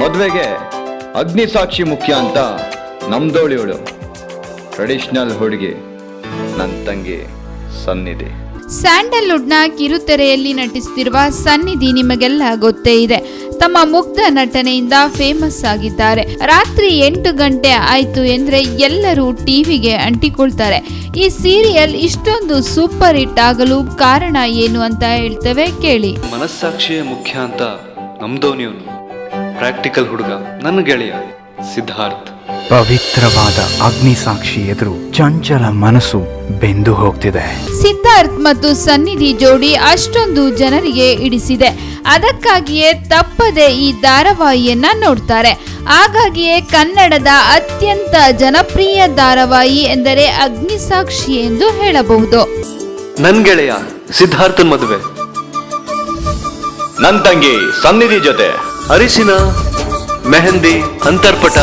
ಮದುವೆಗೆ ಅಗ್ನಿ ಸಾಕ್ಷಿ ಮುಖ್ಯ ಅಂತ ನಮ್ದೋಳಿಯೋಳು. ಟ್ರೆಡಿಷನಲ್ ಹುಡುಗಿ ನನ್ನ ತಂಗಿ ಸನ್ನಿಧಿ. ಸ್ಯಾಂಡಲ್ವುಡ್ನ ಕಿರುತೆರೆಯಲ್ಲಿ ನಟಿಸುತ್ತಿರುವ ಸನ್ನಿಧಿ ನಿಮಗೆಲ್ಲ ಗೊತ್ತೇ ಇದೆ. ತಮ್ಮ ಮುಗ್ಧ ನಟನೆಯಿಂದ ಫೇಮಸ್ ಆಗಿದ್ದಾರೆ. ರಾತ್ರಿ ಎಂಟು ಗಂಟೆ ಆಯ್ತು ಎಂದ್ರೆ ಎಲ್ಲರೂ ಟಿವಿಗೆ ಅಂಟಿಕೊಳ್ತಾರೆ. ಈ ಸೀರಿಯಲ್ ಇಷ್ಟೊಂದು ಸೂಪರ್ ಹಿಟ್ ಆಗಲು ಕಾರಣ ಏನು ಅಂತ ಹೇಳ್ತೇವೆ ಕೇಳಿ. ಮನಸ್ಸಾಕ್ಷಿಯೇ ಮುಖ್ಯ ಅಂತ ನಮ್ದೋನಿಯವನು. ಪ್ರಾಕ್ಟಿಕಲ್ ಹುಡುಗ ನನ್ನ ಗೆಳೆಯ ಸಿದ್ಧಾರ್ಥ್. ಪವಿತ್ರವಾದ ಅಗ್ನಿ ಸಾಕ್ಷಿ ಎದುರು ಚಂಚಲ ಮನಸ್ಸು ಬೆಂದು ಹೋಗ್ತಿದೆ. ಸಿದ್ಧಾರ್ಥ್ ಮತ್ತು ಸನ್ನಿಧಿ ಜೋಡಿ ಅಷ್ಟೊಂದು ಜನರಿಗೆ ಇಡಿಸಿದೆ. ಅದಕ್ಕಾಗಿಯೇ ತಪ್ಪದೆ ಈ ಧಾರಾವಾಹಿಯನ್ನ ನೋಡ್ತಾರೆ. ಹಾಗಾಗಿಯೇ ಕನ್ನಡದ ಅತ್ಯಂತ ಜನಪ್ರಿಯ ಧಾರಾವಾಹಿ ಎಂದರೆ ಅಗ್ನಿ ಸಾಕ್ಷಿ ಎಂದು ಹೇಳಬಹುದು. ನನ್ ಗೆಳೆಯ ಸಿದ್ಧಾರ್ಥನ್ ಮದುವೆ. ನನ್ ತಂಗಿ ಸನ್ನಿಧಿ ಜೊತೆ. ಅರಿಶಿನ ಮೆಹಂದಿ ಅಂತರ್ಪಟ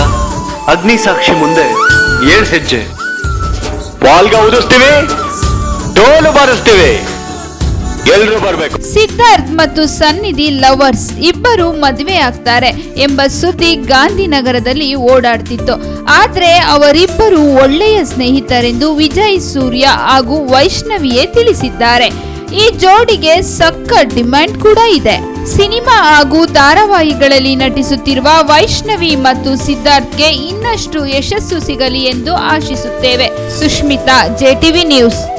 ಅಗ್ನಿಸಾಕ್ಷಿ ಮುಂದೆ ಏಳ್ ಹೆಜ್ಜೆ. ಪಾಲ್ಗ ಊದಿಸ್ತೀವಿ ಡೋಲು ಬಾರಿಸ್ತೀವಿ. ಸಿದ್ಧಾರ್ಥ್ ಮತ್ತು ಸನ್ನಿಧಿ ಲವರ್ಸ್ ಇಬ್ಬರು ಮದುವೆ ಆಗ್ತಾರೆ ಎಂಬ ಸುದ್ದಿ ಗಾಂಧಿನಗರದಲ್ಲಿ ಓಡಾಡ್ತಿತ್ತು. ಆದ್ರೆ ಅವರಿಬ್ಬರು ಒಳ್ಳೆಯ ಸ್ನೇಹಿತರೆಂದು ವಿಜಯ್ ಸೂರ್ಯ ಹಾಗೂ ವೈಷ್ಣವಿಯೇ ತಿಳಿಸಿದ್ದಾರೆ. ಈ ಜೋಡಿಗೆ ಸಕ್ಕ ಡಿಮ್ಯಾಂಡ್ ಕೂಡ ಇದೆ. ಸಿನಿಮಾ ಹಾಗೂ ಧಾರಾವಾಹಿಗಳಲ್ಲಿ ನಟಿಸುತ್ತಿರುವ ವೈಷ್ಣವಿ ಮತ್ತು ಸಿದ್ಧಾರ್ಥ್ಗೆ ಇನ್ನಷ್ಟು ಯಶಸ್ಸು ಸಿಗಲಿ ಎಂದು ಆಶಿಸುತ್ತೇವೆ. Sushmita JTV news.